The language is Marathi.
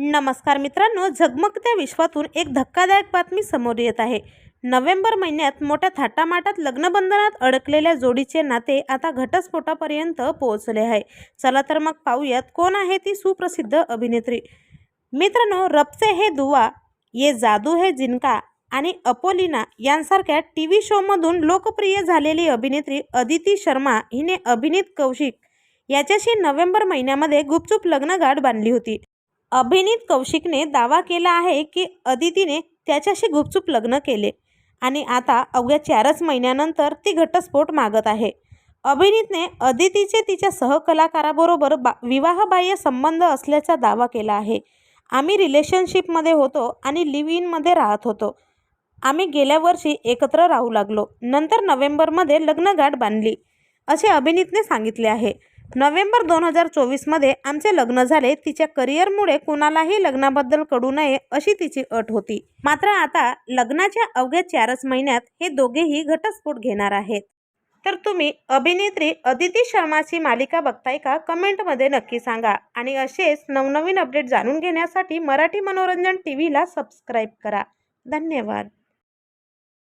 नमस्कार मित्रांनो झगमगत्या विश्वातून एक धक्कादायक बातमी समोर येत आहे. नोव्हेंबर महिन्यात मोठ्या थाटामाटात लग्नबंधनात अडकलेल्या जोडीचे नाते आता घटस्फोटापर्यंत पोहोचले आहे. चला तर मग पाहूयात कोण आहे ती सुप्रसिद्ध अभिनेत्री. मित्रांनो रबसे हे दुवा ये जादू हे जिनका आणि अपोलिना यांसारख्या टी व्ही शोमधून लोकप्रिय झालेली अभिनेत्री अदिती शर्मा हिने अभिनीत कौशिक याच्याशी नोव्हेंबर महिन्यामध्ये गुपचूप लग्नगाठ बांधली होती. अभिनीत कौशिकने दावा केला आहे की अदितीने त्याच्याशी गुपचूप लग्न केले आणि आता अवघ्या चारच महिन्यानंतर ती घटस्फोट मागत आहे. अभिनीतने अदितीचे तिच्या सहकलाकाराबरोबर बा विवाहबाह्य संबंध असल्याचा दावा केला आहे. आम्ही रिलेशनशिपमध्ये होतो आणि लिव्ह इनमध्ये राहत होतो. आम्ही गेल्या वर्षी एकत्र राहू लागलो. नंतर नोव्हेंबरमध्ये लग्नगाठ बांधली असे अभिनीतने सांगितले आहे. नोव्हेंबर दोन हजार चोवीसमध्ये आमचे लग्न झाले. तिच्या करिअरमुळे कुणालाही लग्नाबद्दल कळू नये अशी तिची अट होती. मात्र आता लग्नाच्या अवघ्या चारच महिन्यात हे दोघेही घटस्फोट घेणार आहेत. तर तुम्ही अभिनेत्री अदिती शर्माची मालिका बघताय का? कमेंटमध्ये नक्की सांगा. आणि असेच नवनवीन अपडेट जाणून घेण्यासाठी मराठी मनोरंजन टी व्हीला सबस्क्राईब करा. धन्यवाद.